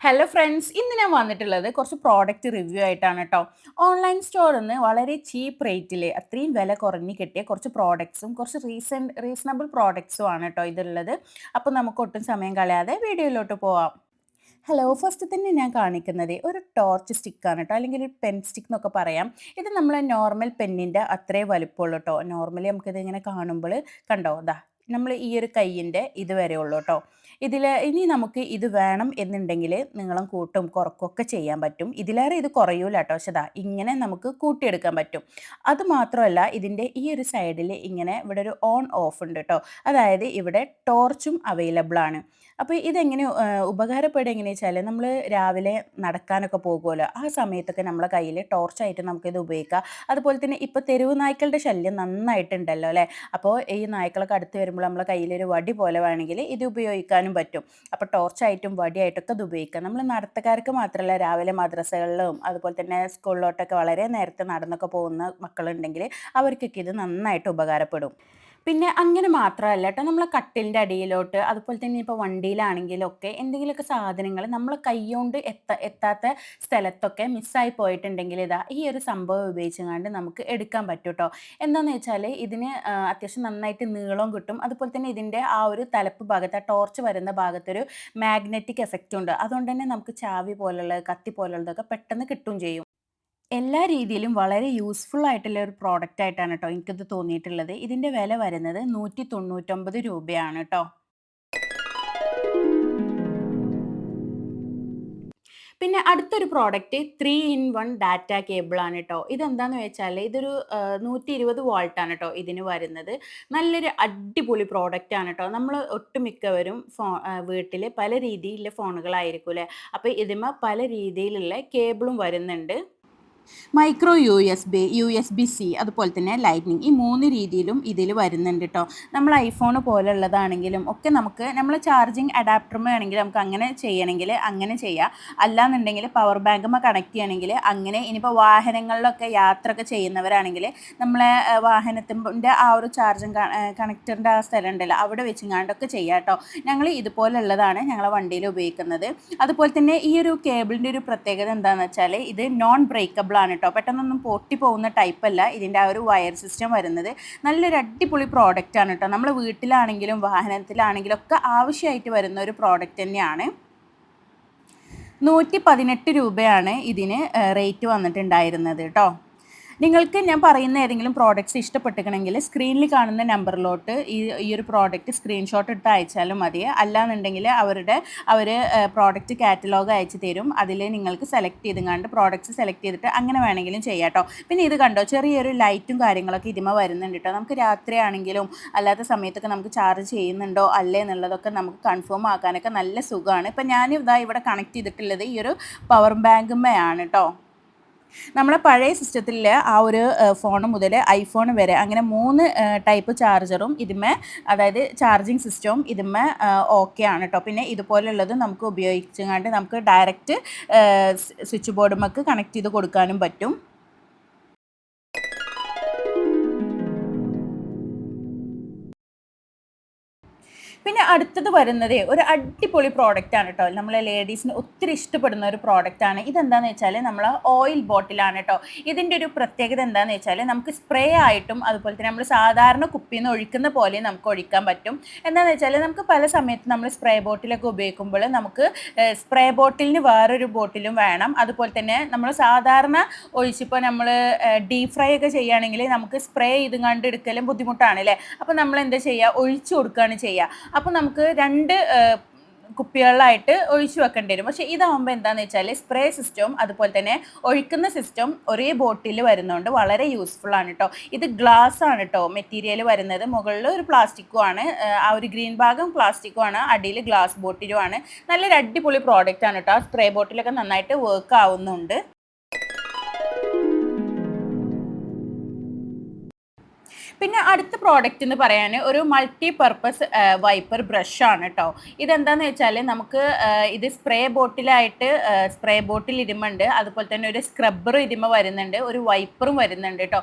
Hello friends ഇന്ന് ഞാൻ വന്നിട്ടുള്ളത് കുറച്ച് പ്രോഡക്റ്റ് റിവ്യൂ ആയിട്ടാണ് കേട്ടോ ഓൺലൈൻ സ്റ്റോറിൽ നിന്ന് വളരെ ചീപ്പ് റേറ്റിൽ അത്രയും വില കുറഞ്ഞ് കിട്ടിയ കുറച്ച് പ്രോഡക്ട്സും കുറച്ച് റീസൺ റീസണബിൾ പ്രോഡക്ട്സും ആണ് കേട്ടോ ഇതുള്ളത് അപ്പോൾ നമുക്ക് ഒട്ടും സമയം കളയാതെ വീഡിയോയിലോട്ട് പോവാം. ഹലോ ഫസ്റ്റ് തന്നെ ഞാൻ കാണിക്കുന്നത് ഒരു ടോർച്ച് സ്റ്റിക്കാണ് കേട്ടോ അല്ലെങ്കിൽ ഒരു പെൻ സ്റ്റിക്ക് എന്നൊക്കെ പറയാം. ഇത് നമ്മളെ നോർമൽ പെന്നിന്റെ അത്രേ വലുപ്പമുള്ളൂ കേട്ടോ നോർമലി നമുക്കിത് ഇങ്ങനെ കാണുമ്പോൾ കണ്ടോ ദാ നമ്മൾ ഈ ഒരു കയ്യിന്റെ ഇത് വരെ ഉള്ളൂ കേട്ടോ ഇതിൽ ഇനി നമുക്ക് ഇത് വേണം എന്നുണ്ടെങ്കിൽ നിങ്ങളും കൂട്ടും കുറക്കൊക്കെ ചെയ്യാൻ പറ്റും. ഇതിലേറെ ഇത് കുറയൂല കേട്ടോ പക്ഷേ ഇങ്ങനെ നമുക്ക് കൂട്ടിയെടുക്കാൻ പറ്റും. അത് മാത്രമല്ല ഇതിന്റെ ഈ ഒരു സൈഡിൽ ഇങ്ങനെ ഇവിടെ ഒരു ഓൺ ഓഫ് ഉണ്ട് കേട്ടോ അതായത് ഇവിടെ ടോർച്ചും അവൈലബിൾ ആണ്. അപ്പോൾ ഇതെങ്ങനെ ഉപകാരപ്പെടുക എങ്ങനെയാ വെച്ചാൽ നമ്മൾ രാവിലെ നടക്കാനൊക്കെ പോകുമല്ലോ ആ സമയത്തൊക്കെ നമ്മളെ കയ്യിൽ ടോർച്ചായിട്ട് നമുക്കിത് ഉപയോഗിക്കാം. അതുപോലെ തന്നെ ഇപ്പോൾ തെരുവ് നായ്ക്കളുടെ ശല്യം നന്നായിട്ടുണ്ടല്ലോ അല്ലേ? അപ്പോൾ ഈ നായ്ക്കളൊക്കെ അടുത്ത് വരുമ്പോൾ നമ്മളെ കയ്യിലൊരു വടി പോലെ വേണമെങ്കിൽ ഇത് ഉപയോഗിക്കാനും പറ്റും. അപ്പോൾ ടോർച്ചായിട്ടും വടിയായിട്ടൊക്കെ അത് ഉപയോഗിക്കാം. നമ്മൾ നടത്തക്കാർക്ക് മാത്രമല്ല രാവിലെ മദ്രസകളിലും അതുപോലെ തന്നെ സ്കൂളിലോട്ടൊക്കെ വളരെ നേരത്തെ നടന്നൊക്കെ പോകുന്ന മക്കളുണ്ടെങ്കിൽ അവർക്കൊക്കെ ഇത് നന്നായിട്ട് ഉപകാരപ്പെടും. പിന്നെ അങ്ങനെ മാത്രമല്ല കേട്ടോ. നമ്മൾ കട്ടിലിന്റെ അടിയിലോട്ട് അതുപോലെ തന്നെ ഇപ്പോൾ വണ്ടിയിലാണെങ്കിലൊക്കെ എന്തെങ്കിലുമൊക്കെ സാധനങ്ങൾ നമ്മൾ കൈകൊണ്ട് എത്ത എത്താത്ത സ്ഥലത്തൊക്കെ മിസ്സായി പോയിട്ടുണ്ടെങ്കിൽ ഇതാ ഈ ഒരു സംഭവം ഉപയോഗിച്ചുകൊണ്ട് നമുക്ക് എടുക്കാൻ പറ്റും കേട്ടോ എന്താണെന്ന് വെച്ചാൽ ഇതിന് അത്യാവശ്യം നന്നായിട്ട് നീളം കിട്ടും. അതുപോലെ തന്നെ ഇതിന്റെ ആ ഒരു തലപ്പ് ഭാഗത്ത് ആ ടോർച്ച് വരുന്ന ഭാഗത്തൊരു മാഗ്നറ്റിക് എഫക്റ്റ് ഉണ്ട് അതുകൊണ്ട് തന്നെ നമുക്ക് ചാവി പോലുള്ള കത്തി പോലുള്ളതൊക്കെ പെട്ടെന്ന് കിട്ടും ചെയ്യും. എല്ലാ രീതിയിലും വളരെ യൂസ്ഫുൾ ആയിട്ടുള്ള ഒരു പ്രോഡക്റ്റ് ആയിട്ടാണ് കേട്ടോ എനിക്കിത് തോന്നിയിട്ടുള്ളത്. ഇതിന്റെ വില വരുന്നത് നൂറ്റി തൊണ്ണൂറ്റൊമ്പത് രൂപയാണ് കേട്ടോ പിന്നെ അടുത്തൊരു product three in one data cable ആണ് കേട്ടോ ഇതെന്താന്ന് വെച്ചാൽ ഇതൊരു നൂറ്റി ഇരുപത് വോൾട്ടാണ് കേട്ടോ ഇതിന് വരുന്നത്. നല്ലൊരു അടിപൊളി പ്രോഡക്റ്റ് ആണ് കേട്ടോ നമ്മൾ ഒട്ടുമിക്കവരും ഫോ വീട്ടിൽ പല രീതിയിലുള്ള ഫോണുകളായിരിക്കും അല്ലേ അപ്പോൾ ഇതിമ പല രീതിയിലുള്ള കേബിളും വരുന്നുണ്ട്. Micro U S B U S B C അതുപോലെ തന്നെ ലൈറ്റ്നിങ് ഈ മൂന്ന് രീതിയിലും ഇതിൽ വരുന്നുണ്ട് കേട്ടോ നമ്മൾ ഐഫോൺ പോലുള്ളതാണെങ്കിലും ഒക്കെ നമുക്ക് നമ്മൾ ചാർജിങ് അഡാപ്റ്ററും വേണമെങ്കിൽ നമുക്ക് അങ്ങനെ ചെയ്യണമെങ്കിൽ അങ്ങനെ ചെയ്യാം. അല്ലാന്നുണ്ടെങ്കിൽ പവർ ബാങ്കുമ്പോൾ കണക്ട് ചെയ്യണമെങ്കിൽ അങ്ങനെ ഇനിയിപ്പോൾ വാഹനങ്ങളിലൊക്കെ യാത്രയൊക്കെ ചെയ്യുന്നവരാണെങ്കിൽ നമ്മളെ വാഹനത്തിന്റെ ആ ഒരു ചാർജിങ് കണക്ടറിന്റെ ആ സ്ഥലം ഉണ്ടല്ലോ അവിടെ വെച്ചിങ്ങാണ്ടൊക്കെ ചെയ്യാം കേട്ടോ ഞങ്ങൾ ഇതുപോലുള്ളതാണ് ഞങ്ങളെ വണ്ടിയിൽ ഉപയോഗിക്കുന്നത്. അതുപോലെ തന്നെ ഈ ഒരു കേബിളിന്റെ ഒരു പ്രത്യേകത എന്താണെന്ന് വെച്ചാൽ ഇത് നോൺ ബ്രേക്കബിൾ ആണ് കേട്ടോ പെട്ടെന്നൊന്നും പൊട്ടി പോകുന്ന ടൈപ്പ് അല്ല. ഇതിന്റെ ആ ഒരു വയർ സിസ്റ്റം വരുന്നത്. നല്ലൊരു അടിപൊളി പ്രോഡക്റ്റ് ആണ് കേട്ടോ നമ്മൾ വീട്ടിലാണെങ്കിലും വാഹനത്തിലാണെങ്കിലും ഒക്കെ ആവശ്യമായിട്ട് വരുന്ന ഒരു പ്രോഡക്റ്റ് തന്നെയാണ്. നൂറ്റി പതിനെട്ട് രൂപയാണ് ഇതിന് റേറ്റ് വന്നിട്ടുണ്ടായിരുന്നത് കേട്ടോ നിങ്ങൾക്ക് ഞാൻ പറയുന്ന ഏതെങ്കിലും പ്രോഡക്റ്റ്സ് ഇഷ്ടപ്പെട്ടിക്കണമെങ്കിൽ സ്ക്രീനിൽ കാണുന്ന നമ്പറിലോട്ട് ഈ ഈ ഒരു പ്രോഡക്റ്റ് സ്ക്രീൻഷോട്ട് ഇട്ട് അയച്ചാലും മതി. അല്ലാന്നുണ്ടെങ്കിൽ അവരുടെ അവർ പ്രോഡക്റ്റ് കാറ്റലോഗ് അയച്ചു തരും. അതിൽ നിങ്ങൾക്ക് സെലക്ട് ചെയ്തുകൊണ്ട് പ്രോഡക്റ്റ്സ് സെലക്ട് ചെയ്തിട്ട് അങ്ങനെ വേണമെങ്കിലും ചെയ്യാം കേട്ടോ. പിന്നെ ഇത് കണ്ടോ ചെറിയൊരു ലൈറ്റും കാര്യങ്ങളൊക്കെ ഇതിമ വരുന്നുണ്ട് കേട്ടോ. നമുക്ക് രാത്രിയാണെങ്കിലും അല്ലാത്ത സമയത്തൊക്കെ നമുക്ക് ചാർജ് ചെയ്യുന്നുണ്ടോ അല്ലേ എന്നുള്ളതൊക്കെ നമുക്ക് കൺഫേം ആക്കാനൊക്കെ നല്ല സുഖമാണ്. ഇപ്പം ഞാൻ ഇതാ ഇവിടെ കണക്ട് ചെയ്തിട്ടുള്ളത് ഈ ഒരു പവർ ബാങ്കുമ്മയാണ് കേട്ടോ. നമ്മളെ പഴയ സിസ്റ്റത്തിൽ ആ ഒരു ഫോൺ മുതൽ ഐഫോൺ വരെ അങ്ങനെ മൂന്ന് ടൈപ്പ് ചാർജറും ഇതിമേ അതായത് ചാർജിങ് സിസ്റ്റവും ഇതിമേ ഓക്കെ ആണ് കേട്ടോ പിന്നെ ഇതുപോലുള്ളത് നമുക്ക് ഉപയോഗിച്ചുകൊണ്ട് നമുക്ക് ഡയറക്റ്റ് സ്വിച്ച് ബോർഡുമൊക്കെ കണക്ട് ചെയ്ത് കൊടുക്കാനും പറ്റും. അടുത്തത് വരുന്നത് ഒരു അടിപൊളി പ്രോഡക്റ്റ് ആണ് കേട്ടോ നമ്മളെ ലേഡീസിന് ഒത്തിരി ഇഷ്ടപ്പെടുന്ന ഒരു പ്രോഡക്റ്റ് ആണ്. ഇതെന്താന്ന് വെച്ചാൽ നമ്മൾ ഓയിൽ ബോട്ടിലാണ് കേട്ടോ ഇതിന്റെ ഒരു പ്രത്യേകത എന്താണെന്ന് വെച്ചാൽ നമുക്ക് സ്പ്രേ ആയിട്ടും അതുപോലെ തന്നെ നമ്മൾ സാധാരണ കുപ്പിയിൽ നിന്ന് ഒഴിക്കുന്ന പോലെ നമുക്ക് ഒഴിക്കാൻ പറ്റും. എന്താണെന്ന് വെച്ചാൽ നമുക്ക് പല സമയത്ത് നമ്മൾ സ്പ്രേ ബോട്ടിലൊക്കെ ഉപയോഗിക്കുമ്പോൾ നമുക്ക് സ്പ്രേ ബോട്ടിലിന് വേറൊരു ബോട്ടിലും വേണം. അതുപോലെ തന്നെ നമ്മൾ സാധാരണ ഒഴിച്ചിപ്പോൾ നമ്മൾ ഡീപ് ഫ്രൈ ഒക്കെ ചെയ്യുകയാണെങ്കിൽ നമുക്ക് സ്പ്രേ ചെയ്തും കണ്ട് എടുക്കലും ബുദ്ധിമുട്ടാണ് അല്ലേ അപ്പോൾ നമ്മൾ എന്താ ചെയ്യുക? ഒഴിച്ചു കൊടുക്കുകയാണ് ചെയ്യുക. അപ്പോൾ നമുക്ക് രണ്ട് കുപ്പികളിലായിട്ട് ഒഴിച്ചു വെക്കേണ്ടി വരും. പക്ഷേ ഇതാവുമ്പോൾ എന്താണെന്ന് വെച്ചാൽ സ്പ്രേ സിസ്റ്റവും അതുപോലെ തന്നെ ഒഴിക്കുന്ന സിസ്റ്റം ഒരേ ബോട്ടിൽ വരുന്നതുകൊണ്ട് വളരെ യൂസ്ഫുൾ ആണ് കേട്ടോ ഇത് ഗ്ലാസ് ആണ് കേട്ടോ മെറ്റീരിയൽ വരുന്നത്. മുകളിൽ ഒരു പ്ലാസ്റ്റിക്കും ആണ്. ആ ഒരു ഗ്രീൻ ഭാഗം പ്ലാസ്റ്റിക്കും ആണ്. അടിയിൽ ഗ്ലാസ് ബോട്ടിലും ആണ്. നല്ലൊരു അടിപൊളി പ്രോഡക്റ്റ് ആണ് കേട്ടോ ആ സ്പ്രേ ബോട്ടിലൊക്കെ നന്നായിട്ട് വർക്ക് ആവുന്നുണ്ട്. പിന്നെ അടുത്ത പ്രോഡക്റ്റ് എന്ന് പറയാൻ ഒരു മൾട്ടി പർപ്പസ് വൈപ്പർ ബ്രഷ് ആണ് കേട്ടോ ഇതെന്താന്ന് വെച്ചാൽ നമുക്ക് ഇത് സ്പ്രേ ബോട്ടിലായിട്ട് സ്പ്രേ ബോട്ടിൽ ഇരുമുണ്ട് അതുപോലെ തന്നെ ഒരു സ്ക്രബ്ബർ ഇരുമ വരുന്നുണ്ട്. ഒരു വൈപ്പറും വരുന്നുണ്ട് കേട്ടോ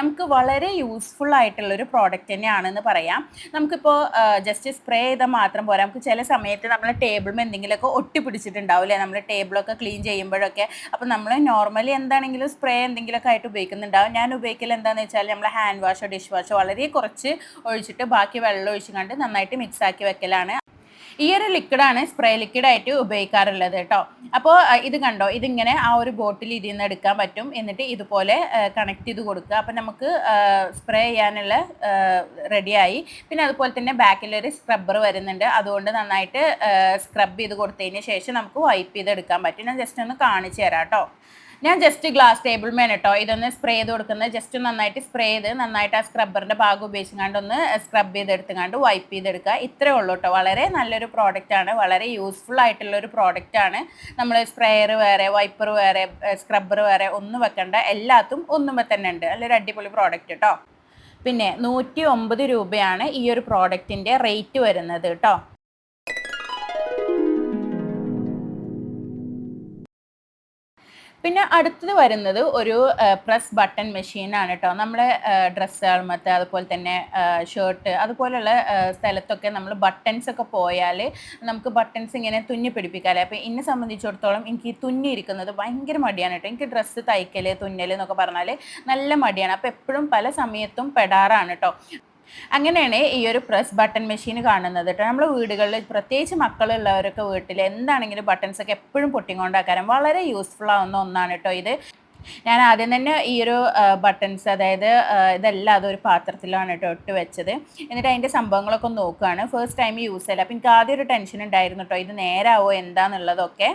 നമുക്ക് വളരെ യൂസ്ഫുൾ ആയിട്ടുള്ള ഒരു പ്രോഡക്റ്റ് തന്നെയാണെന്ന് പറയാം. നമുക്കിപ്പോൾ ജസ്റ്റ് സ്പ്രേ ചെയ്താൽ മാത്രം പോരാ. നമുക്ക് ചില സമയത്ത് നമ്മളെ ടേബിളും എന്തെങ്കിലുമൊക്കെ ഒട്ടി പിടിച്ചിട്ടുണ്ടാവില്ലേ നമ്മൾ ടേബിളൊക്കെ ക്ലീൻ ചെയ്യുമ്പോഴൊക്കെ. അപ്പോൾ നമ്മൾ നോർമലി എന്താണെങ്കിലും സ്പ്രേ എന്തെങ്കിലുമൊക്കെ ആയിട്ട് ഉപയോഗിക്കുന്നുണ്ടാവും. ഞാൻ ഉപയോഗിക്കൽ എന്താണെന്ന് വെച്ചാൽ നമ്മൾ ഹാൻഡ് വാഷോ ഡിഷ് വാഷോ വളരെ കുറച്ച് ഒഴിച്ചിട്ട് ബാക്കി വെള്ളം ഒഴിച്ച് കണ്ട് നന്നായിട്ട് മിക്സ് ആക്കി വെക്കലാണ്. ഈ ഒരു ലിക്വിഡാണ് സ്പ്രേ ലിക്വിഡായിട്ട് ഉപയോഗിക്കാറുള്ളത് കേട്ടോ. അപ്പോൾ ഇത് കണ്ടോ? ഇതിങ്ങനെ ആ ഒരു ബോട്ടിൽ ഇതിൽ നിന്ന് എടുക്കാൻ പറ്റും. എന്നിട്ട് ഇതുപോലെ കണക്ട് ചെയ്ത് കൊടുക്കുക. അപ്പം നമുക്ക് സ്പ്രേ ചെയ്യാനുള്ള റെഡിയായി പിന്നെ അതുപോലെ തന്നെ ബാക്കിലൊരു സ്ക്രബ്ബർ വരുന്നുണ്ട്. അതുകൊണ്ട് നന്നായിട്ട് സ്ക്രബ് ചെയ്ത് കൊടുത്തതിന് ശേഷം നമുക്ക് വൈപ്പ് ചെയ്ത് എടുക്കാൻ പറ്റും. ഞാൻ ജസ്റ്റ് ഒന്ന് കാണിച്ചു തരാം കേട്ടോ. ഞാൻ ജസ്റ്റ് ഗ്ലാസ് ടേബിൾ മേൻ കേട്ടോ ഇതൊന്ന് സ്പ്രേ ചെയ്ത് കൊടുക്കുന്നത്. ജസ്റ്റ് നന്നായിട്ട് സ്പ്രേ ചെയ്ത് നന്നായിട്ട് ആ സ്ക്രബ്ബറിന്റെ ഭാഗം ഉപയോഗിച്ചുകൊണ്ട് ഒന്ന് സ്ക്രബ് ചെയ്തെടുത്തുകൊണ്ട് വൈപ്പ് ചെയ്തെടുക്കുക. ഇത്രേ ഉള്ളൂ കേട്ടോ വളരെ നല്ലൊരു പ്രോഡക്റ്റ് ആണ്. വളരെ യൂസ്ഫുൾ ആയിട്ടുള്ള ഒരു പ്രോഡക്റ്റ് ആണ്. നമ്മൾ സ്പ്രേയർ വേറെ വൈപ്പർ വേറെ സ്ക്രബ്ബർ വേറെ ഒന്നും വെക്കേണ്ട. എല്ലാത്തും ഒന്നുമേ തന്നെ ഉണ്ട്. നല്ലൊരു അടിപൊളി പ്രോഡക്റ്റ് കേട്ടോ പിന്നെ നൂറ്റി ഒമ്പത് രൂപയാണ് ഈ ഒരു പ്രോഡക്റ്റിന്റെ റേറ്റ് വരുന്നത് കേട്ടോ പിന്നെ അടുത്തത് വരുന്നത് ഒരു പ്രസ് ബട്ടൺ മെഷീനാണ് കേട്ടോ നമ്മളെ ഡ്രസ്സുകൾമത്ത് അതുപോലെ തന്നെ ഷർട്ട് അതുപോലെയുള്ള സ്ഥലത്തൊക്കെ നമ്മൾ ബട്ടൺസ് ഒക്കെ പോയാൽ നമുക്ക് ബട്ടൺസ് ഇങ്ങനെ തുന്നി പിടിപ്പിക്കാമല്ലേ അപ്പോൾ എന്നെ സംബന്ധിച്ചിടത്തോളം എനിക്ക് ഈ തുന്നി ഇരിക്കുന്നത് ഭയങ്കര മടിയാണ് കേട്ടോ എനിക്ക് ഡ്രസ്സ് തയ്ക്കൽ തുന്നൽ എന്നൊക്കെ പറഞ്ഞാൽ നല്ല മടിയാണ്. അപ്പോൾ എപ്പോഴും പല സമയത്തും പെടാറാണ് കേട്ടോ അങ്ങനെയാണ് ഈ ഒരു പ്രസ് ബട്ടൺ മെഷീൻ കാണുന്നത് കേട്ടോ. നമ്മുടെ വീടുകളിൽ പ്രത്യേകിച്ച് മക്കളുള്ളവരൊക്കെ വീട്ടിൽ എന്താണെങ്കിലും ബട്ടൺസ് ഒക്കെ എപ്പോഴും പൊട്ടിക്കൊണ്ടാക്കാനും വളരെ യൂസ്ഫുൾ ആവുന്ന ഒന്നാണ് കേട്ടോ ഇത്. ഞാൻ ആദ്യം തന്നെ ഈ ഒരു ബട്ടൺസ് അതായത് ഇതെല്ലാം അതൊരു പാത്രത്തിലാണ് കേട്ടോ ഇട്ട് വെച്ചത്. എന്നിട്ട് അതിന്റെ സംഭവങ്ങളൊക്കെ നോക്കുകയാണ് ഫസ്റ്റ് ടൈം യൂസ് ചെയ്യില്ല അപ്പം എനിക്ക് ആദ്യം ഒരു ടെൻഷൻ ഉണ്ടായിരുന്നു കേട്ടോ. ഇത് നേരാവോ എന്താണെന്നുള്ളതൊക്കെ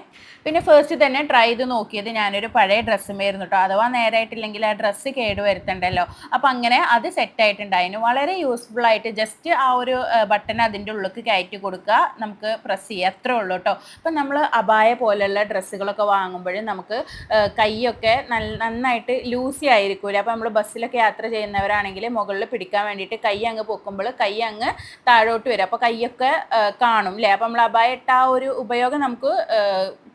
പിന്നെ ഫസ്റ്റ് തന്നെ ട്രൈ ചെയ്ത് നോക്കിയത് ഞാനൊരു പഴയ ഡ്രസ്സുമായിരുന്നു കേട്ടോ. അഥവാ നേരായിട്ടില്ലെങ്കിൽ ആ ഡ്രസ്സ് കേട് വരുത്തണ്ടല്ലോ. അപ്പം അങ്ങനെ അത് സെറ്റായിട്ടുണ്ടായിരുന്നു വളരെ യൂസ്ഫുൾ ആയിട്ട് ജസ്റ്റ് ആ ഒരു ബട്ടൺ അതിന്റെ ഉള്ളിലേക്ക് കയറ്റി കൊടുക്കുക. നമുക്ക് പ്രസ് ചെയ്യുക അത്രേ ഉള്ളൂ കേട്ടോ. അപ്പം നമ്മൾ അപായ പോലെയുള്ള ഡ്രസ്സുകളൊക്കെ വാങ്ങുമ്പോഴും നമുക്ക് കൈയൊക്കെ നന്നായിട്ട് ലൂസി ആയിരിക്കൂല. അപ്പോൾ നമ്മൾ ബസ്സിലൊക്കെ യാത്ര ചെയ്യുന്നവരാണെങ്കിൽ മുകളിൽ പിടിക്കാൻ വേണ്ടിയിട്ട് കൈ അങ്ങ് പൊക്കുമ്പോൾ കൈ അങ്ങ് താഴോട്ട് വരും. അപ്പോൾ കൈയൊക്കെ കാണും അല്ലേ അപ്പോൾ നമ്മൾ അപായിട്ട ആ ഒരു ഉപയോഗം നമുക്ക്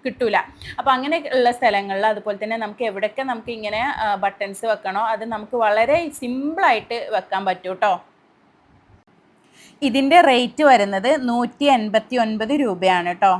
കിട്ടൂല. അപ്പോൾ അങ്ങനെ ഉള്ള സ്ഥലങ്ങളിൽ അതുപോലെ തന്നെ നമുക്ക് എവിടെയൊക്കെ നമുക്ക് ഇങ്ങനെ ബട്ടൺസ് വെക്കണോ അത് നമുക്ക് വളരെ സിമ്പിളായിട്ട് വെക്കാൻ പറ്റും കേട്ടോ ഇതിന്റെ റേറ്റ് വരുന്നത് നൂറ്റി എൺപത്തി ഒൻപത് രൂപയാണ് കേട്ടോ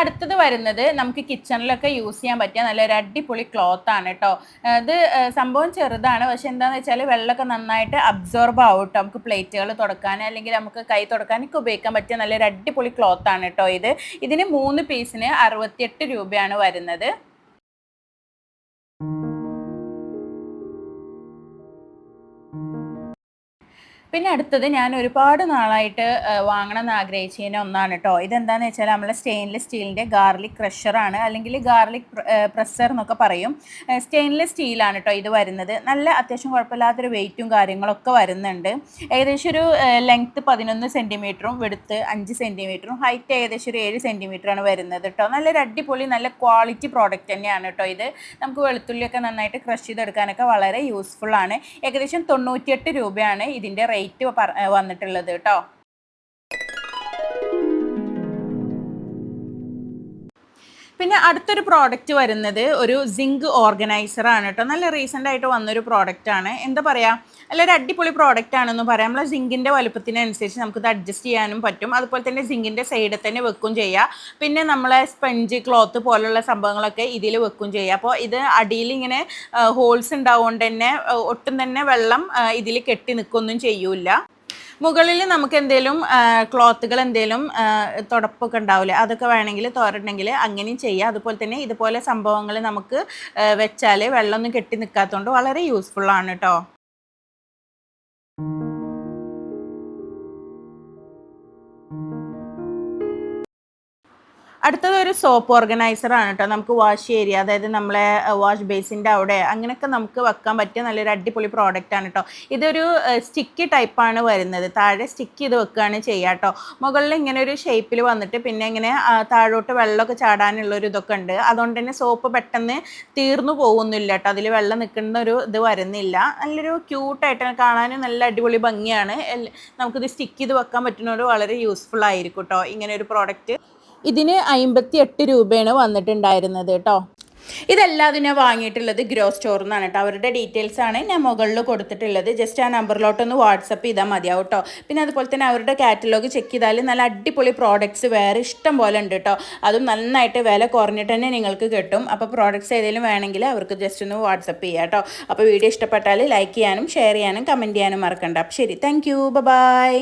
അടുത്തത് വരുന്നത് നമുക്ക് കിച്ചണിലൊക്കെ യൂസ് ചെയ്യാൻ പറ്റിയ നല്ലൊരു അടിപൊളി ക്ലോത്ത് ആണ് കേട്ടോ അത് സംഭവം ചെറുതാണ്. പക്ഷെ എന്താണെന്ന് വെച്ചാൽ വെള്ളമൊക്കെ നന്നായിട്ട് അബ്സോർബ് ആവും കേട്ടോ നമുക്ക് പ്ലേറ്റുകൾ തുടക്കാൻ അല്ലെങ്കിൽ നമുക്ക് കൈ തുടക്കാനൊക്കെ ഉപയോഗിക്കാൻ പറ്റിയ നല്ലൊരു അടിപൊളി ക്ലോത്ത് ആണ് കേട്ടോ ഇത്. ഇതിന് മൂന്ന് പീസിന് അറുപത്തിയെട്ട് രൂപയാണ് വരുന്നത്. പിന്നെ അടുത്തത് ഞാൻ ഒരുപാട് നാളായിട്ട് വാങ്ങണം എന്ന് ആഗ്രഹിച്ചതിന് ഒന്നാണ് കേട്ടോ ഇതെന്താന്ന് വെച്ചാൽ നമ്മളെ സ്റ്റെയിൻലെസ് സ്റ്റീലിന്റെ ഗാർലിക് ക്രഷറാണ് അല്ലെങ്കിൽ ഗാർലിക് പ്രസ്സർ എന്നൊക്കെ പറയും. സ്റ്റെയിൻലെസ് സ്റ്റീലാണ് കേട്ടോ ഇത് വരുന്നത്. നല്ല അത്യാവശ്യം കുഴപ്പമില്ലാത്തൊരു വെയിറ്റും കാര്യങ്ങളൊക്കെ വരുന്നുണ്ട്. ഏകദേശം ഒരു ലെങ്ത്ത് പതിനൊന്ന് സെന്റിമീറ്ററും വെടുത്ത് അഞ്ച് സെന്റിമീറ്ററും ഹൈറ്റ് ഏകദേശം ഒരു ഏഴ് സെന്റിമീറ്ററാണ് വരുന്നത് കേട്ടോ നല്ലൊരു അടിപൊളി നല്ല ക്വാളിറ്റി പ്രോഡക്റ്റ് തന്നെയാണ് കേട്ടോ ഇത്. നമുക്ക് വെളുത്തുള്ളിയൊക്കെ നന്നായിട്ട് ക്രഷ് ചെയ്തെടുക്കാനൊക്കെ വളരെ യൂസ്ഫുള്ളാണ് ഏകദേശം തൊണ്ണൂറ്റിയെട്ട് രൂപയാണ് ഇതിന്റെ റേറ്റ് വന്നിട്ടുള്ളത് കേട്ടോ. പിന്നെ അടുത്തൊരു പ്രോഡക്റ്റ് വരുന്നത് ഒരു സിങ്ക് ഓർഗനൈസർ ആണ് കേട്ടോ. നല്ല റീസെന്റ് ആയിട്ട് വന്നൊരു പ്രോഡക്റ്റ് ആണ്. എന്താ പറയുക നല്ലൊരു അടിപൊളി പ്രോഡക്റ്റ് ആണെന്ന് പറയാം. നമ്മളെ സിങ്കിന്റെ വലുപ്പത്തിനനുസരിച്ച് നമുക്കിത് അഡ്ജസ്റ്റ് ചെയ്യാനും പറ്റും. അതുപോലെ തന്നെ സിങ്കിന്റെ സൈഡിൽ തന്നെ വെക്കും ചെയ്യാം. പിന്നെ നമ്മളെ സ്പഞ്ച് ക്ലോത്ത് പോലുള്ള സംഭവങ്ങളൊക്കെ ഇതിൽ വെക്കും ചെയ്യാം. അപ്പോൾ ഇത് അടിയിൽ ഇങ്ങനെ ഹോൾസ് ഉണ്ടാവുകൊണ്ട് തന്നെ ഒട്ടും തന്നെ വെള്ളം ഇതിൽ കെട്ടി നിൽക്കൊന്നും ചെയ്യൂല മുകളിൽ നമുക്ക് എന്തെങ്കിലും ക്ലോത്തുകൾ എന്തെങ്കിലും തുടപ്പൊക്കെ ഉണ്ടാവില്ലേ അതൊക്കെ വേണമെങ്കിൽ തോരണമെങ്കിൽ അങ്ങനെയും ചെയ്യാം. അതുപോലെ തന്നെ ഇതുപോലെ സംഭവങ്ങൾ നമുക്ക് വെച്ചാൽ വെള്ളമൊന്നും കെട്ടി നിൽക്കാത്തതുകൊണ്ട് വളരെ യൂസ്ഫുൾ ആണ് കേട്ടോ അടുത്തത് ഒരു സോപ്പ് ഓർഗനൈസർ ആണ് കേട്ടോ നമുക്ക് വാഷ് ഏരിയ അതായത് നമ്മളെ വാഷ് ബേസിന്റെ അവിടെ അങ്ങനെയൊക്കെ നമുക്ക് വെക്കാൻ പറ്റിയ നല്ലൊരു അടിപൊളി പ്രോഡക്റ്റ് ആണ് കേട്ടോ ഇതൊരു സ്റ്റിക്കി ടൈപ്പാണ് വരുന്നത്. താഴെ സ്റ്റിക്ക് ചെയ്ത് വെക്കുകയാണ് ചെയ്യുക കേട്ടോ മുകളിൽ ഇങ്ങനെ ഒരു ഷേപ്പിൽ വന്നിട്ട് പിന്നെ ഇങ്ങനെ താഴോട്ട് വെള്ളമൊക്കെ ചാടാനുള്ള ഒരു ഇതൊക്കെ ഉണ്ട്. അതുകൊണ്ട് തന്നെ സോപ്പ് പെട്ടെന്ന് തീർന്നു പോകുന്നില്ല കേട്ടോ അതിൽ വെള്ളം നിൽക്കുന്ന ഒരു ഇത് വരുന്നില്ല. നല്ലൊരു ക്യൂട്ടായിട്ട് കാണാനും നല്ല അടിപൊളി ഭംഗിയാണ്. നമുക്കിത് സ്റ്റിക്ക് ചെയ്ത് വെക്കാൻ പറ്റുന്നവർ വളരെ യൂസ്ഫുൾ ആയിരിക്കും കേട്ടോ ഇങ്ങനെ ഒരു പ്രോഡക്റ്റ് ഇതിന് അമ്പത്തി എട്ട് രൂപയാണ് വന്നിട്ടുണ്ടായിരുന്നത് കേട്ടോ. ഇതെല്ലാം അതിനെ വാങ്ങിയിട്ടുള്ളത് ഗ്രോ സ്റ്റോറിൽ നിന്നാണ് കേട്ടോ. അവരുടെ ഡീറ്റെയിൽസ് ആണ് ഞാൻ മുകളിൽ കൊടുത്തിട്ടുള്ളത്. ജസ്റ്റ് ആ നമ്പറിലോട്ടൊന്ന് വാട്സപ്പ് ചെയ്താൽ മതിയാവും കേട്ടോ. പിന്നെ അതുപോലെ തന്നെ അവരുടെ കാറ്റലോഗ് ചെക്ക് ചെയ്താൽ നല്ല അടിപൊളി പ്രോഡക്റ്റ്സ് വേറെ ഇഷ്ടം പോലെ ഉണ്ട് കേട്ടോ. അതും നന്നായിട്ട് വില കുറഞ്ഞിട്ട് തന്നെ നിങ്ങൾക്ക് കിട്ടും. അപ്പോൾ പ്രോഡക്റ്റ്സ് ഏതെങ്കിലും വേണമെങ്കിൽ അവർക്ക് ജസ്റ്റ് ഒന്ന് വാട്സപ്പ് ചെയ്യാം കേട്ടോ. അപ്പോൾ വീഡിയോ ഇഷ്ടപ്പെട്ടാൽ ലൈക്ക് ചെയ്യാനും ഷെയർ ചെയ്യാനും കമന്റ് ചെയ്യാനും മറക്കണ്ട. അപ്പം ശരി താങ്ക് യു ബൈ